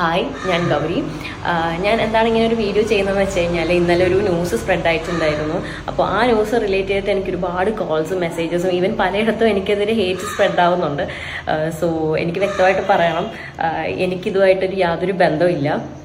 Hi ഞാൻ ഗൗരി. ഞാൻ എന്താണ് ഇങ്ങനെ ഒരു വീഡിയോ ചെയ്യുന്നതെന്ന് വെച്ച് കഴിഞ്ഞാൽ ഇന്നലെ ഒരു ന്യൂസ് സ്പ്രെഡ് ആയിട്ടുണ്ടായിരുന്നു. അപ്പോൾ ആ ന്യൂസ് റിലേറ്റ് ചെയ്തിട്ട് എനിക്ക് ഒരുപാട് കോൾസും മെസ്സേജസും ഈവൻ പലയിടത്തും എനിക്കെതിരെ ഹേറ്റ് സ്പ്രെഡ് ആവുന്നുണ്ട്. സോ എനിക്ക് വ്യക്തമായിട്ട് പറയണം. എനിക്കിതുമായിട്ടൊരു യാതൊരു ബന്ധമില്ല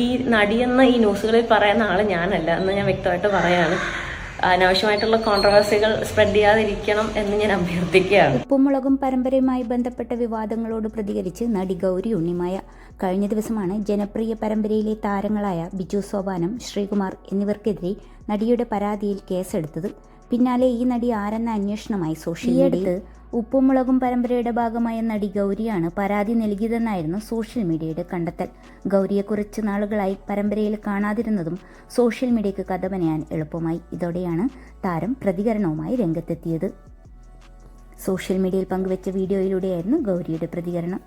ഈ നടിയെന്ന ഈ ന്യൂസുകളിൽ പറയുന്ന ആൾ ഞാനല്ല എന്ന് ഞാൻ വ്യക്തമായിട്ട് പറയാണ്. അനാവശ്യമായിട്ടുള്ള കോൺട്രവേഴ്സികൾ സ്പ്രെഡ് ചെയ്യാതിരിക്കണം എന്ന് ഞാൻ അഭ്യർത്ഥിക്കുകയാണ്. ഉപ്പുമുളകും പരമ്പരയുമായി ബന്ധപ്പെട്ട വിവാദങ്ങളോട് പ്രതികരിച്ച് നടി ഗൗരി ഉണ്ണിമായ കഴിഞ്ഞ ദിവസമാണ് ജനപ്രിയ പരമ്പരയിലെ താരങ്ങളായ ബിജു സോപാനം ശ്രീകുമാർ എന്നിവർക്കെതിരെ നടിയുടെ പരാതിയിൽ കേസെടുത്തത്. പിന്നാലെ ഈ നടി ആരെന്ന അന്വേഷണമായി സോഷ്യൽ മീഡിയയിൽ. ഉപ്പുമുളകും പരമ്പരയുടെ ഭാഗമായ നടി ഗൗരിയാണ് പരാതി നൽകിയതെന്നായിരുന്നു സോഷ്യൽ മീഡിയയുടെ കണ്ടെത്തൽ. ഗൗരിയെ കുറച്ച് നാളുകളായി പരമ്പരയിൽ കാണാതിരുന്നതും സോഷ്യൽ മീഡിയയ്ക്ക് കഥ പനയാൻ എളുപ്പമായി. ഇതോടെയാണ് താരം പ്രതികരണവുമായി രംഗത്തെത്തിയത്. സോഷ്യൽ മീഡിയയിൽ പങ്കുവച്ച വീഡിയോയിലൂടെയായിരുന്നു ഗൗരിയുടെ പ്രതികരണം.